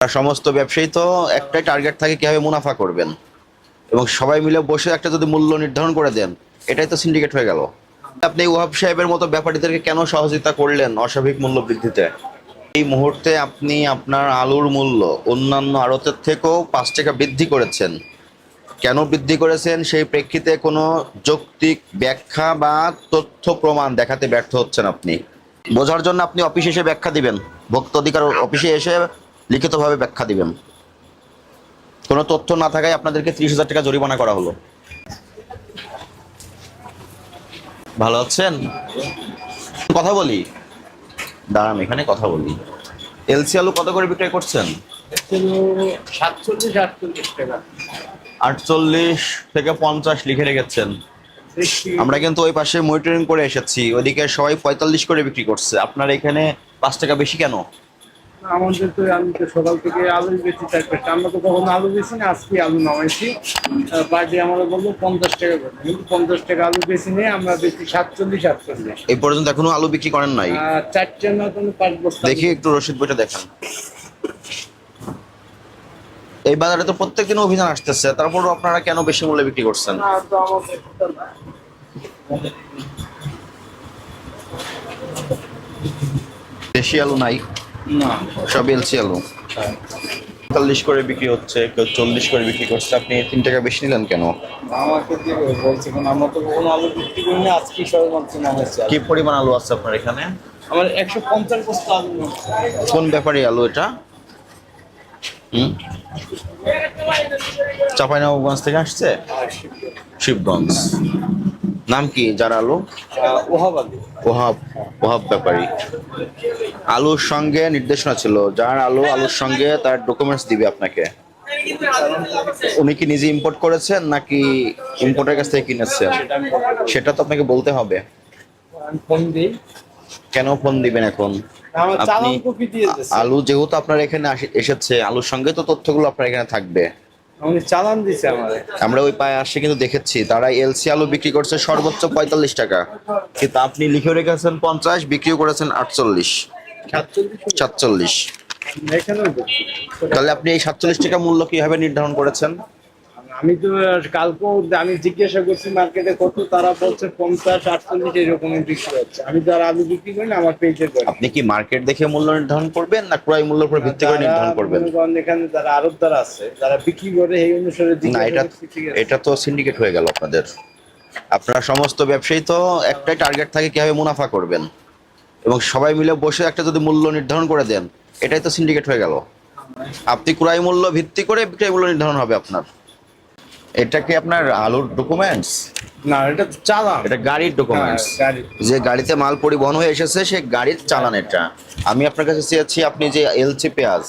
সমস্ত ব্যবসায়ী তো একটাই টার্গেট থাকে কীভাবে মুনাফা করবেন। এবং সবাই মিলে বসে একটা যদি মূল্য নির্ধারণ করে দেন, এটাই তো সিন্ডিকেট হয়ে গেল। আপনি ওয়াহাব সাহেবের মতো ব্যাপারীদেরকে কেন সহযোগিতা করলেন অস্বাভাবিক মূল্য বৃদ্ধিতে? এই মুহূর্তে আপনি আপনার আলুর মূল্য অন্যান্য আড়তের থেকেও পাঁচ টাকা বৃদ্ধি করেছেন। কেন বৃদ্ধি করেছেন? সেই প্রেক্ষিতে কোনো যৌক্তিক ব্যাখ্যা বা তথ্য প্রমাণ দেখাতে ব্যর্থ হচ্ছেন আপনি। বোঝার জন্য আপনি অফিসে এসে ব্যাখ্যা দিবেন। ভোক্তা অধিকার অফিসে এসে লিখিতভাবে ব্যাখ্যা দিবেন। কোনো তথ্য না থাকায় আপনাদেরকে ত্রিশ হাজার টাকা জরিমানা করা হলো। ভালো আছেন? কথা বলি? দাঁড়ান এখানে কথা বলি। এলসি আলু কত করে বিক্রয় করছেন? আটচল্লিশ থেকে পঞ্চাশ লিখে রেখেছেন। আমরা কিন্তু ওই পাশে মনিটরিং করে এসেছি। ওইদিকে সবাই পঁয়তাল্লিশ করে বিক্রি করছে। আপনার এখানে পাঁচ টাকা বেশি কেন? আমাদের তো আমি তো সকাল থেকে আলু বেশি থাকবে আমরা তো কখনো আলু বেশি না আজকে আলু নামাইছি। পার্টি আমরা বলব পঞ্চাশ টাকা করে। কিন্তু পঞ্চাশ টাকা আলু বেশি নেই আমরা বেশি সাতচল্লিশ আটচল্লিশ। এই পর্যন্ত এখনও আলু বিক্রি করেন নাই? চারটে না কোনো পাঁচ বস্তা দেখি একটু রসিদ বইটা দেখান। এই বাজারে তো প্রত্যেক প্রত্যেকদিন অভিযান আসতেছে তারপরও আপনারা কেন বেশি মূল্যে বিক্রি করছেন? তো তো। দেশি আলু নাই। না। সব এলসি আলু পঁয়তাল্লিশ করে বিক্রি হচ্ছে কেউ চল্লিশ করে বিক্রি করছে। আপনি তিন টাকা বেশি নিলেন কেন? আমাকে দিয়ে বলছে? কারণ আমরা তো কখনো আলু বিক্রি করি না আজকে সবেমাত্র নামাইছি। কি পরিমাণ আলু আছে আপনার এখানে? আমার একশো পঞ্চাশ বস্তা আলু কোন ব্যাপারে আলু এটা? হুম? চাঁপাইনবাবগঞ্জ থেকে আসছে? শিবগঞ্জ। নাম কি যার আলু? ওহাব ওহাব ব্যাপারী। আলুর সঙ্গে নির্দেশনা ছিল যার আলু আলুর সঙ্গে তার ডকুমেন্টস দিবে আপনাকে। উনি কি নিজে ইম্পোর্ট করেছেন নাকি ইম্পোর্টের কাছ থেকে কিনেছেন? সেটা তো আপনাকে বলতে হবে। ফোন কেন ফোন দিবেন এখন? আপনি আলু যেহেতু আপনার এখানে এসেছে আলুর সঙ্গে তো তথ্যগুলো আপনার এখানে থাকবে। চালান দিছে আমাদের আমরা ওই পায়ে আসে কিন্তু দেখেছি তারা এলসি আলু বিক্রি করছে সর্বোচ্চ পঁয়তাল্লিশ টাকা। কিন্তু আপনি লিখে রেখেছেন পঞ্চাশ বিক্রিও করেছেন আটচল্লিশ। সাতচল্লিশ। তাহলে আপনি এই সাতচল্লিশ টাকা মূল্য কীভাবে নির্ধারণ করেছেন? আমি তো কালকেও আমি জিজ্ঞাসা করছি মার্কেটে কত তারা বলছে পঞ্চাশ আটচল্লিশ এরকমই বিক্রি হচ্ছে। আমি তো আর আলু বিক্রি করি না আমার করে আপনি কি মার্কেট দেখে মূল্য নির্ধারণ করবেন না ক্রয় মূল্যের উপর ভিত্তি করে নির্ধারণ করবেন? এখানে যারা আরবদার আছে যারা বিক্রি করে এই অনুসারে না এটা। এটা তো সিন্ডিকেট হয়ে গেল আপনাদের। আপনার সমস্ত ব্যবসায়ী তো একটাই টার্গেট থাকে কীভাবে মুনাফা করবেন। এবং সবাই মিলে বসে একটা যদি মূল্য নির্ধারণ করে দেন এটাই তো সিন্ডিকেট হয়ে গেল। আপনি ক্রয় মূল্য ভিত্তি করে বিক্রয় মূল্য নির্ধারণ হবে আপনার। এটা কি আপনার আলুর ডকুমেন্টস না এটা চালান। এটা গাড়ির ডকুমেন্টস হ্যাঁ, যে গাড়িতে মাল পরিবহন হয়ে এসেছে সে গাড়ির চালান এটা। আমি আপনার কাছে চেয়েছি আপনি যে এলচি পেঁয়াজ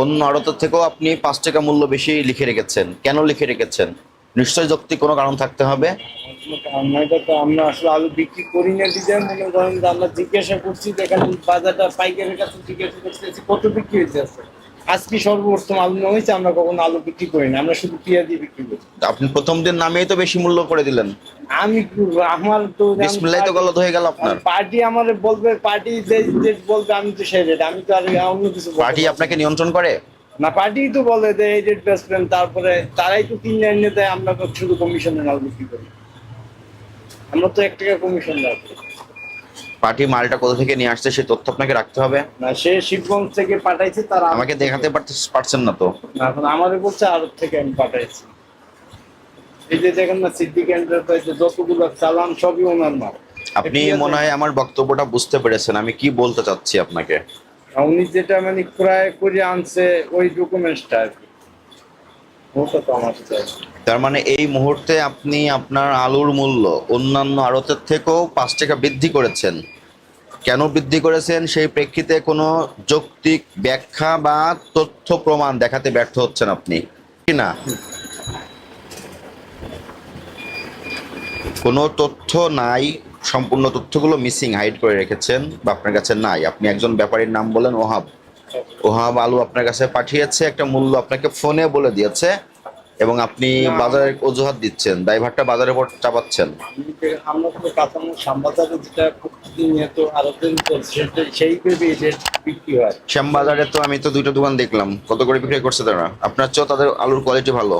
অন্য আড়তের থেকেও আপনি পাঁচ টাকা মূল্য বেশি লিখে রেখেছেন। কেন লিখে রেখেছেন? নিশ্চয়ই যৌক্তিক কোনো কারণ থাকতে হবে? আমরা আসলে আলু বিক্রি করি না মনে করেন আমরা জিজ্ঞাসা করছি দেখেন বাজারটা পাইকারের কাছে জিজ্ঞাসা করছি যে কত বিক্রি হয়েছে আছে আজকে সর্বপ্রথম আলু নেওয়া আমরা কখনো আলু বিক্রি করি না আমরা শুধু পেঁয়াজি বিক্রি করি। আপনি প্রথম দিন নামেই তো বেশি মূল্য করে দিলেন। আমি আমার তো বিসমিল্লাহ তো গলত হয়ে গেল আপনার। পার্টি আমার বলবে পার্টি যে যে বলবে আমি তো সেই রেট আমি তো আর অন্য কিছু পার্টি আপনাকে নিয়ন্ত্রণ করে? না পার্টি তো বলে যে এই রেট বেচবেন তারপরে তারাই তো কিনে এনে দেয় আমরা তো শুধু কমিশনে মাল বিক্রি করি। আমরা তো এক টাকা কমিশন রাখি পার্টি মালটা কোথা থেকে নিয়ে আসছে সেই তথ্য আপনাকে রাখতে হবে। না সে শিবগঞ্জ থেকে পাঠাইছে তারা আমাকে দেখাতে পারছেন না তো। এখন আমাদের বলছে আরব থেকে আমি পাঠাইছি। এই যে দেখেন না সিদ্দিক এন্টারপ্রাইজে যতগুলো চালান সবই ওনার মাল। আপনি মনে হয় আমার বক্তব্যটা বুঝতে পেরেছেন আমি কি বলতে চাচ্ছি আপনাকে? উনি যেটা মানে ক্রয় করে আনছে ওই ডকুমেন্টসটা আর কি। তার মানে এই মুহূর্তে আপনি আপনার আলুর মূল্য অন্যান্য আড়তের থেকেও পাঁচ টাকা বৃদ্ধি করেছেন। কেন বৃদ্ধি করেছেন? সেই প্রেক্ষিতে কোনো যৌক্তিক ব্যাখ্যা বা তথ্য প্রমাণ দেখাতে ব্যর্থ হচ্ছেন আপনি। কি না? কোনো তথ্য নাই, সম্পূর্ণ তথ্যগুলো মিসিং, হাইড করে রেখেছেন বা আপনার কাছে নাই। আপনি একজন ব্যাপারীর নাম বলেন ওহাব। ওহাব আলু আপনার কাছে পাঠিয়েছে একটা মূল্য আপনাকে ফোনে বলে দিয়েছে এবং আপনি। বাজারের অজুহাত দিচ্ছেন দায়ভারটা বাজারের উপর চাপাচ্ছেন। আমরা তো কাঁচামাল শ্যামবাজারে যেটা প্রতিনিয়ত আরতের উপর সেই ভেবে যে বিক্রি হয় শ্যামবাজারে তো আমি তো দুইটা দোকান দেখলাম কত করে বিক্রি করছে তারা? আপনার চেয়েও তাদের আলুর কোয়ালিটি ভালো।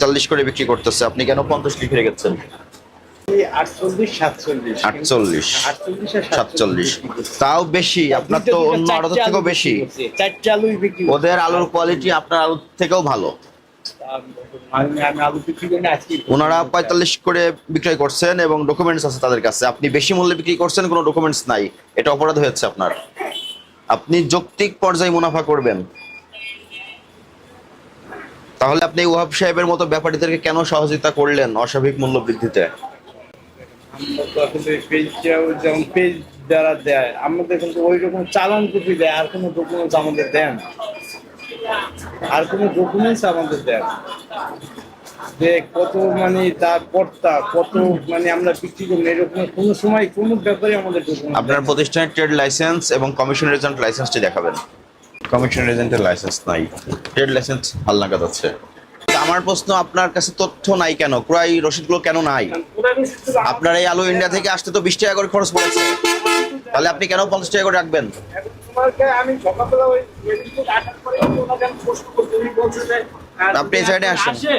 চল্লিশ করে বিক্রি করতেছে আপনি কেন পঞ্চাশ লিখে রেখেছেন? এই আটচল্লিশ সাতচল্লিশ। আটচল্লিশ আটচল্লিশ সাতচল্লিশ। তাও বেশি আপনার তো অন্য থেকেও বেশি। চারটে আলুই বিক্রি ওদের আলুর কোয়ালিটি আপনার আলুর থেকেও ভালো। ওনারা পঁয়তাল্লিশ করে বিক্রয় করছেন এবং ডকুমেন্টস আছে তাদের কাছে। আপনি বেশি মূল্যে বিক্রি করছেন কোনো ডকুমেন্টস নাই। এটা অপরাধ হয়েছে আপনার। আপনি যৌক্তিক পর্যায়ে মুনাফা করবেন। তাহলে আপনি ওয়াহাব সাহেবের মতো ব্যাপারীদেরকে কেন সহযোগিতা করলেন অস্বাভাবিক মূল্য বৃদ্ধিতে? আমরা তো আসলে পেজটাও যেমন পেজ যারা দেয় আমাদের কিন্তু ওই রকম চালান কপি দেয় আর কোনো ডকুমেন্টস আমাদের দেন। আর কোনো ডকুমেন্টস আমাদের দেন। যে কত মানে তার কর্তা কত মানে আমরা বিক্রি করব এরকম কোনো সময় কোনো ব্যাপারে আমাদের আপনার প্রতিষ্ঠানের ট্রেড লাইসেন্স এবং কমিশন এজেন্ট লাইসেন্সটি দেখাবেন কমিশন এজেন্টের লাইসেন্স নাই ট্রেড লাইসেন্স হালনাগাদ আছে আমার প্রশ্ন আপনার কাছে তথ্য নাই কেন? ক্রয় রসিদগুলো কেন নাই? আপনার এই আলু ইন্ডিয়া থেকে আসতে তো বিশ টাকা করে খরচ পড়েছে। তাহলে আপনি কেন পঞ্চাশ টাকা করে রাখবেন? আপনি এই এ আসেন। আসে,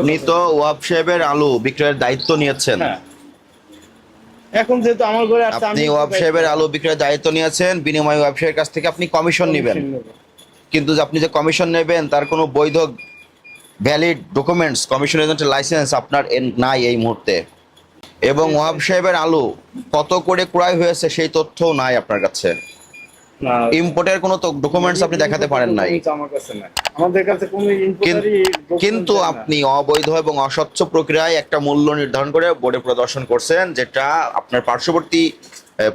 উনি তো ওয়াব সাহেবের আলু বিক্রয়ের দায়িত্ব নিয়েছেন। হ্যাঁ। এখন যেহেতু আমার ঘরে আসছে আপনি ওয়াব সাহেবের আলু বিক্রয়ের দায়িত্ব নিয়েছেন বিনিময়ে ওয়াব সাহেবের কাছ থেকে আপনি কমিশন নেবেন। কিন্তু আপনি যে কমিশন নেবেন তার কোনো বৈধ ভ্যালিড ডকুমেন্টস কমিশন এজেন্টের লাইসেন্স আপনার নাই এই মুহূর্তে। এবং ওয়াব সাহেবের আলু কত করে ক্রয় হয়েছে সেই তথ্যও নাই আপনার কাছে। ইম্পোর্টের কোনো ডকুমেন্টস আপনি দেখাতে পারেন নাই। কিন্তু। আপনি অবৈধ এবং অস্বচ্ছ প্রক্রিয়ায় একটা মূল্য নির্ধারণ করে বোর্ডে প্রদর্শন করছেন যেটা আপনার পার্শ্ববর্তী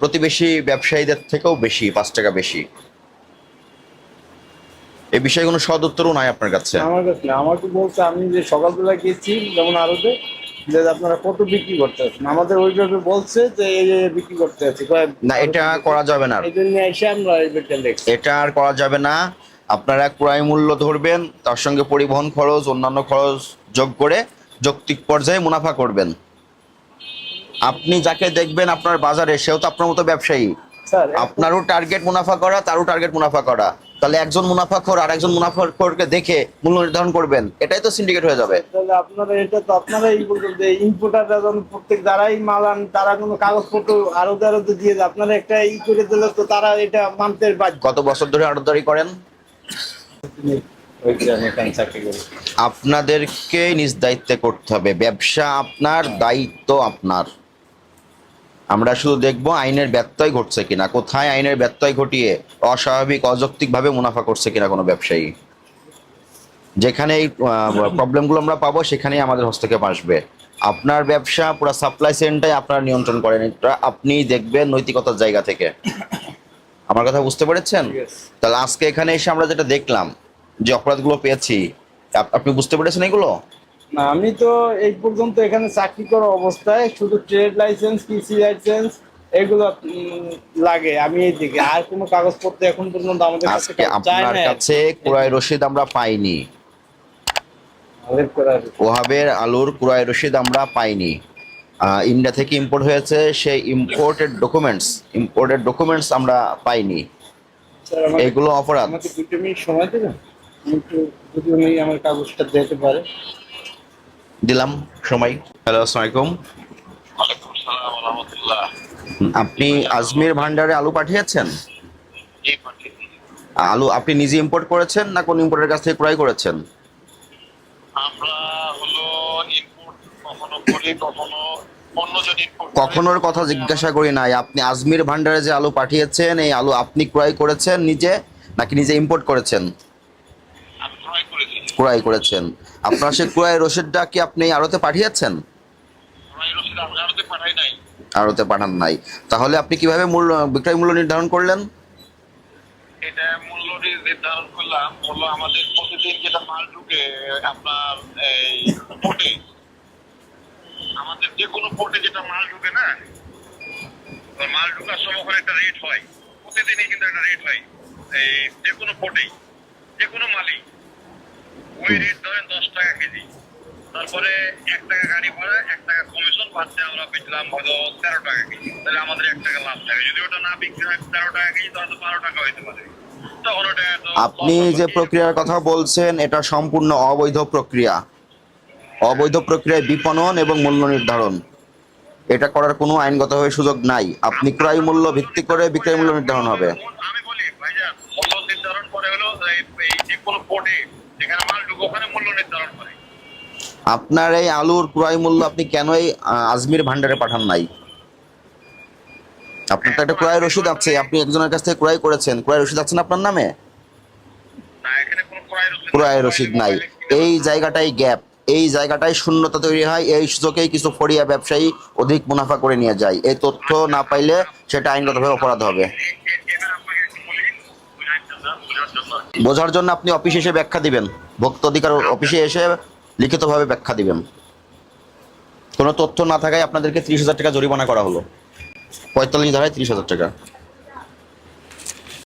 প্রতিবেশী ব্যবসায়ীদের থেকেও বেশি পাঁচ টাকা বেশি। এই বিষয়ে কোনো সদ উত্তরও নাই আপনার কাছে? আমার কাছে না। আমাকে বলছে আমি যে সকালবেলা গেছি যেমন আরতে যে আপনারা কত বিক্রি করতে আছেন আমাদের ওইভাবে বলছে যে বিক্রি করতে আছে না এটা করা যাবে না। এই জন্য এসে আমরা এই বেটটা দেখছি। এটা আর করা যাবে না। আপনারা ক্রয় মূল্য ধরবেন তার সঙ্গে পরিবহন খরচ অন্যান্য খরচ যোগ করে যৌক্তিক পর্যায়ে মুনাফা করবেন। আপনি যাকে দেখবেন আপনার বাজারে সেও তো আপনার মতো ব্যবসায়ী। আপনারও টার্গেট মুনাফা করা তারও টার্গেট মুনাফা করা। তাহলে একজন মুনাফাখোর আর একজন মুনাফাখোরকে দেখে মূল্য নির্ধারণ করবেন এটাই তো সিন্ডিকেট হয়ে যাবে। তাহলে আপনারা এটা তো ইম্পোর্টাররা যখন প্রত্যেক যারাই মাল আন তারা কোনো কাগজপত্র দিয়ে দেয়। আপনারা একটা ই করে দিলে তো তারা এটা মানতে বাধ্য। কত বছর ধরে আড়তদারি করেন? আপনাদেরকে নিজ দায়িত্বে করতে হবে। ব্যবসা আপনার দায়িত্ব আপনার। আমরা শুধু দেখব আইনের ব্যত্যয় ঘটছে কিনা কোথায় আইনের ব্যত্যয় ঘটিয়ে অস্বাভাবিক অযৌক্তিকভাবে মুনাফা করছে কিনা কোনো ব্যবসায়ী। যেখানে এই প্রবলেমগুলো আমরা পাবো সেখানেই আমাদের হস্তক্ষেপ আসবে। আপনার ব্যবসা পুরো সাপ্লাই চেনটাই আপনার নিয়ন্ত্রণ করেন এটা আপনি দেখবেন নৈতিকতার জায়গা থেকে। আমার কথা বুঝতে পেরেছেন? তাহলে আজকে এখানে এসে আমরা যেটা দেখলাম যে অপরাধগুলো পেয়েছি আপ- আপনি বুঝতে পেরেছেন এগুলো? না আমি তো এই পর্যন্ত এখানে চাকরি করা অবস্থায় শুধু ট্রেড লাইসেন্স কৃষি লাইসেন্স এগুলো লাগে আমি এই দিকে আর কোনো কাগজপত্র এখন পর্যন্ত আমাদের কাছে আপনার কাছে ক্রয় রসিদ আমরা পাইনি। ওহাবের আলুর ক্রয় রসিদ আমরা পাইনি। ইন্ডিয়া থেকে ইম্পোর্ট হয়েছে সেই ইম্পোর্টেড ডকুমেন্টস ইম্পোর্টেড ডকুমেন্টস আমরা পাইনি। এগুলো অপরাধ। আমাকে দুটো মিনিট সময় দেবেন একটু যদি উনি আমার কাগজটা দিতে পারে। দিলাম সময়। হ্যালো আসসালামাইকুম। আপনি আজমির ভান্ডারে আলু পাঠিয়েছেন? আলু আপনি নিজে ইম্পোর্ট করেছেন না কোন ইম্পোর্টের কাছ থেকে ক্রয় করেছেন? আমরা হলো ইনপুট কখনো করি কখনো কখনোর কথা জিজ্ঞাসা করি নাই। আপনি আজমির ভান্ডারে যে আলু পাঠিয়েছেন এই আলু আপনি ক্রয় করেছেন নিজে নাকি নিজে ইম্পোর্ট করেছেন? ক্রয় করেছেন। আপনার সেই ক্রয় রসিদটা কি আপনি আড়তে পাঠিয়েছেন? আড়তে পাঠান নাই। তাহলে আপনি কীভাবে মূল্য বিক্রয় মূল্য নির্ধারণ করলেন? এটা মূল্য নির্ধারণ করলাম। আমাদের প্রতিদিন যেটা মাল ঢুকে আপনার এই পোর্টে আমাদের যে কোনো পোর্টে যেটা মাল ঢুকে না মাল ঢুকার সময় ওখানে একটা রেট হয়। প্রতিদিনই কিন্তু একটা রেট হয়। এই যে কোনো পোর্টেই যে কোনো মালই। ওই রেট ধরেন দশ টাকা কেজি। তারপরে এক টাকা গাড়ি ভাড়া এক টাকা কমিশন বাদ আমরা বেচলাম হয়তো তেরো টাকা কেজি। তাহলে আমাদের এক টাকা লাভ থাকে। যদি ওটা না বিক্রি হয় তেরো টাকা কেজি তাহলে বারো টাকা হইতে পারে। তখন ওটা তো আপনি যে প্রক্রিয়ার কথা বলছেন এটা সম্পূর্ণ অবৈধ প্রক্রিয়া। অবৈধ প্রক্রিয়ায় বিপণন এবং মূল্য নির্ধারণ। এটা করার কোনো আইনগতভাবে সুযোগ নাই। আপনি ক্রয় মূল্য ভিত্তি করে বিক্রয় মূল্য নির্ধারণ হবে। আমি বলি ভাইজান মূল্য নির্ধারণ করে হলো এই এই যে কোনো পোর্টে যেখানে মাল ঢুকে ওখানে মূল্য নির্ধারণ করে। আপনার এই আলুর ক্রয় মূল্য আপনি কেন এই আজমির ভান্ডারে পাঠান নাই? আপনার তো একটা ক্রয় রসিদ আছে আপনি একজনের কাছ থেকে ক্রয় করেছেন ক্রয় রসিদ আছে না আপনার নামে? ক্রয় রসিদ নাই। এই জায়গাটাই গ্যাপ এই জায়গাটাই শূন্যতা তৈরি হয় এই সুযোগেই কিছু ফরিয়া ব্যবসায়ী অধিক মুনাফা করে নিয়ে যায়। এই তথ্য না পাইলে সেটা আইনগতভাবে অপরাধ হবে। বোঝার জন্য আপনি অফিসে এসে ব্যাখ্যা দিবেন। ভক্ত অধিকার অফিসে এসে লিখিতভাবে ব্যাখ্যা দিবেন। কোনো তথ্য না থাকায় আপনাদেরকে ত্রিশ হাজার টাকা জরিমানা করা হলো। পঁয়তাল্লিশ ধারায় ত্রিশ হাজার টাকা।